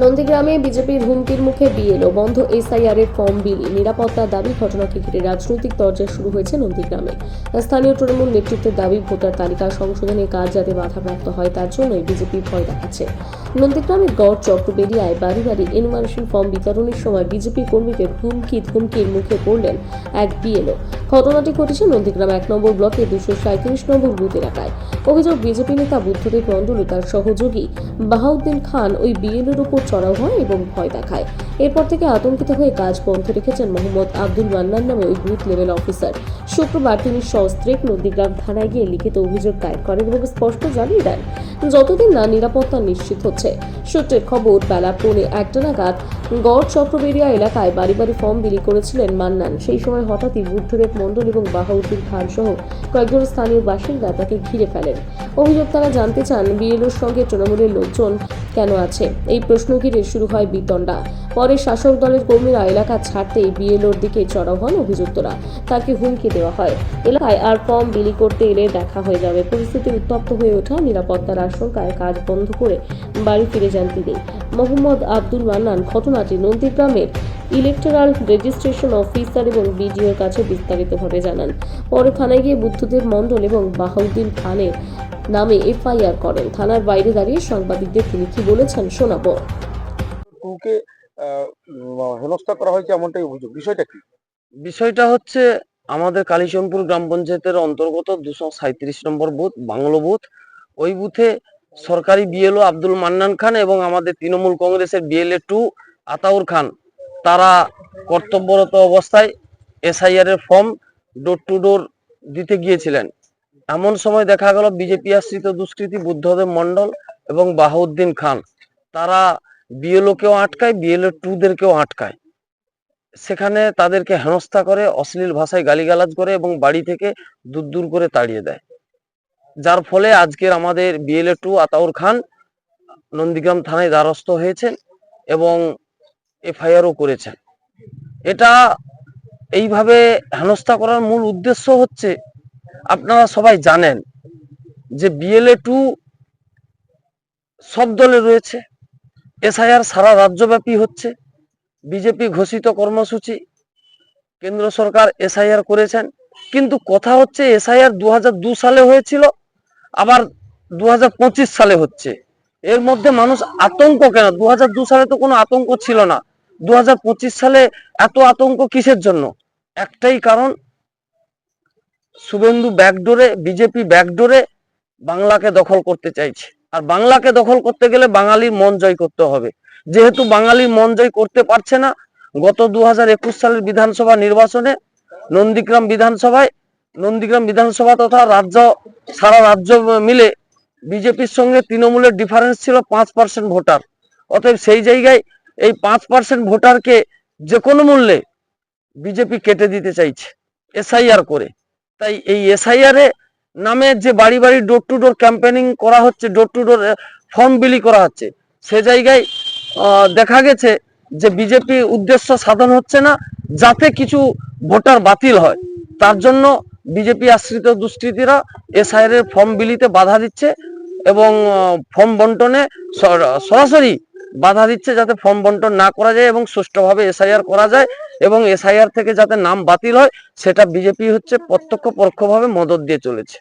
নন্দীগ্রামে বিজেপির হুমকির মুখে বিএলও বন্ধ এসআইআর এর ফর্ম বিলি। নিরাপত্তার দাবি ঘটনাকে ঘিরে রাজনৈতিক তরজা শুরু হয়েছে নন্দীগ্রামে। স্থানীয় তৃণমূল নেতৃত্বের দাবি, ভোটার তালিকা সংশোধনের কাজ যাতে বাধাপ্রাপ্ত হয় তার জন্যই বিজেপি ভয় দেখাচ্ছে। নন্দীগ্রামের গড় চক্রবেরিয়ায় বাড়ি বাড়ি এনুমারেশন ফর্ম বিতরণের সময় বিজেপি কর্মীদের হুমকি ধুমকির মুখে পড়লেন এক বিএলও। ঘটনাটি ঘটেছে নন্দীগ্রাম এক নম্বর ব্লকের দুশো সাঁত্রিশ নম্বর বুথ এলাকায়। অভিযোগ, বিজেপি নেতা বুদ্ধদেব মণ্ডল তার সহযোগী বাহাউদ্দিন খান ওই বিএলওর উপর চড়াও হয় এবং ভয় দেখায়। এরপর থেকে আতঙ্কিত হয়ে কাজ বন্ধ রেখেছেন মোহাম্মদ আব্দুল মান্নান নামে ওই বুথ লেভেল অফিসার। শুক্রবার তিনি সস্ত্রেক নন্দীগ্রাম থানায় গিয়ে লিখিত অভিযোগ দায়ের করেন এবং স্পষ্ট জানিয়ে দেন যতদিন না নিরাপত্তা নিশ্চিত হচ্ছে। সূত্রের খবর, বেলা পৌনে একটা নাগাদ গড় চক্রবেরিয়া এলাকায় বাড়ি বাড়ি ফর্ম বিলি করেছিলেন মান্নান। সেই সময় হঠাৎই বুদ্ধদেব মণ্ডল এবং বাহাউদ্দিন খান সহ কয়েকজন স্থানীয় বাসিন্দা তাকে ঘিরে ফেলেন। অভিযোগ তারা জানতে চান, বিএলওর সঙ্গে তৃণমূলের লোকজন কেন আছে? এই প্রশ্ন ঘিরে শুরু হয় বিতণ্ডা। পরে শাসক দলের কর্মীরা এলাকা ছাড়তেই বিএলওর দিকে চড়াও হন অভিযুক্তরা। তাকে হুমকি দেওয়া হয়। এলাকায় আর ফর্ম বিলি করতে এলে দেখা হয়ে যাবে। পরিস্থিতি উত্তপ্ত হয়ে ওঠা নিরাপত্তার আশঙ্কায় কাজ বন্ধ করে বাড়ি ফিরে যান তিনি। মোহাম্মদ আব্দুল মান্নান ঘটনাটি নন্দীগ্রামের ইলেকট্রাল রেজিস্ট্রেশন অফিসার এবং বিডিওর কাছে বিস্তারিতভাবে জানান। পরে থানায় গিয়ে বুদ্ধদেব মণ্ডল এবং বাহাউদ্দিন খানের নামে এফআইআর করেন। থানার বাইরে দাঁড়িয়ে সাংবাদিকদের তিনি কি বলেছেন শোনাবো। উম, হেনস্থা করা হয়েছে এমনটাই অভিযোগ। বিষয়টা কি? বিষয়টা হচ্ছে আমাদের কালীচমপুর গ্রাম পঞ্চায়েতের অন্তর্গত দুশো সাঁত্রিশ নম্বর বুথ বাংলো বুথ। ওই বুথে সরকারি বিএলও আব্দুল মান্নান খান এবং আমাদের তৃণমূল কংগ্রেসের বিএলএ টু আতাউর খান। তারা কর্তব্যরত অবস্থায় এসআইআর এর ফর্ম ডোর টু ডোর দিতে গিয়েছিলেন। এমন সময় দেখা গেল বিজেপি আশ্রিত দুষ্কৃতী বুদ্ধদেব মণ্ডল এবং বাহাউদ্দিন খান। তারা বিএলও কেও আটকায় বিএলও টুদেরকেও আটকায়। সেখানে তাদেরকে হেনস্থা করে, অশ্লীল ভাষায় গালিগালাজ করে এবং বাড়ি থেকে দূর দূর করে তাড়িয়ে দেয়। যার ফলে আজকের আমাদের বিএলএ টু আতাউর খান নন্দীগ্রাম থানায় দ্বারস্থ হয়েছেন এবং এফআইআরও করেছেন। এটা এইভাবে হেনস্থা করার মূল উদ্দেশ্য হচ্ছে, আপনারা সবাই জানেন যে বিএলএ টু সব দলে রয়েছে এসআইআর সারা রাজ্যব্যাপী হচ্ছে বিজেপি ঘোষিত কর্মসূচি, কেন্দ্র সরকার এসআইআর করেছেন। কিন্তু কথা হচ্ছে এসআইআর দু সালে হয়েছিল আবার দু হাজার পঁচিশ সালে হচ্ছে। এর মধ্যে মানুষ আতঙ্ক কেন? দু সালে তো কোনো আতঙ্ক ছিল না। দু হাজার পঁচিশ সালে এত আতঙ্ক কিসের জন্য? একটাই কারণ, শুভেন্দু ব্যাকডোরে, বিজেপি ব্যাকডোরে বাংলাকে দখল করতে চাইছে। আর বাংলাকে দখল করতে গেলে বাঙালির মন জয় করতে হবে। যেহেতু বাঙালি মন জয় করতে পারছে না, গত দু হাজার একুশ সালের বিধানসভা নির্বাচনে নন্দীগ্রাম বিধানসভায় নন্দীগ্রাম বিধানসভা তথা রাজ্য, সারা রাজ্য মিলে বিজেপির সঙ্গে তৃণমূলের ডিফারেন্স ছিল পাঁচ পার্সেন্ট ভোটার। অতএব সেই জায়গায় এই পাঁচ পার্সেন্ট ভোটারকে যে কোনো মূল্যে বিজেপি কেটে দিতে চাইছে এসআইআর করে। তাই এই এসআইআর নামে যে বাড়ি বাড়ি ডোর টু ডোর ক্যাম্পেনিং করা হচ্ছে ডোর টু ডোর ফর্ম বিলি করা হচ্ছে, সে জায়গায় দেখা গেছে যে বিজেপি উদ্দেশ্য সাধন হচ্ছে না, যাতে কিছু ভোটার বাতিল হয়। তার জন্য বিজেপি আশ্রিত দুষ্কৃতীরা এসআইআর এর ফর্ম বিলিতে বাধা দিচ্ছে এবং ফর্ম বন্টনে সর- সরাসরি বাধা দিচ্ছে যাতে ফর্ম বন্টন না করা যায় এবং সুষ্ঠুভাবে এসআইআর করা যায় এবং এসআইআর থেকে যাতে নাম বাতিল হয় সেটা বিজেপি হচ্ছে প্রত্যক্ষ পরোক্ষভাবে মদত দিয়ে চলেছে।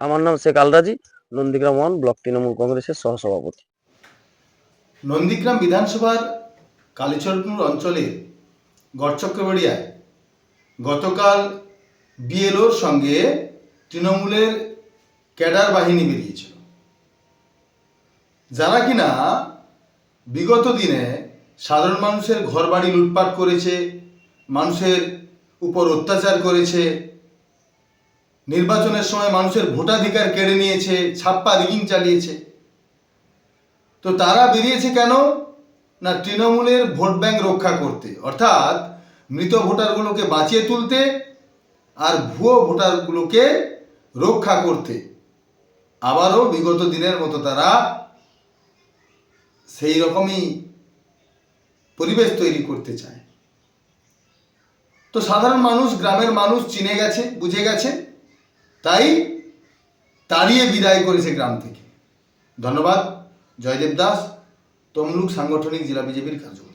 আমার নাম শেখ আলরাজি নন্দীগ্রাম ওয়ান ব্লক তৃণমূল কংগ্রেসের সহসভাপতি। নন্দীগ্রাম বিধানসভার কালীচরপুর অঞ্চলে গড়চক্রবাড়িয়ায় গতকাল বিএলওর সঙ্গে তৃণমূলের ক্যাডার বাহিনী বেরিয়েছিল যারা কিনা বিগত দিনে সাধারণ মানুষের ঘরবাড়ি লুটপাট করেছে, মানুষের উপর অত্যাচার করেছে, নির্বাচনের সময় মানুষের ভোটাধিকার কেড়ে নিয়েছে, ছাপ্পা রিগিং চালিয়েছে, তো তারা বেরিয়েছে কেন? না তৃণমূলের ভোট ব্যাংক রক্ষা করতে। অর্থাৎ মৃত ভোটারগুলোকে বাঁচিয়ে তুলতে আর ভুয়ো ভোটারগুলোকে রক্ষা করতে। আবারও বিগত দিনের মতো তারা সেই রকমই পরিবেশ তৈরি করতে চায়। তো সাধারণ মানুষ, গ্রামের মানুষ চিনে গেছে, বুঝে গেছে, তাই তাড়িয়ে বিদায় করেছে গ্রাম থেকে। ধন্যবাদ জয়দেব দাস তমলুক সাংগঠনিক জেলা বিজেপির কার্যকর্তা।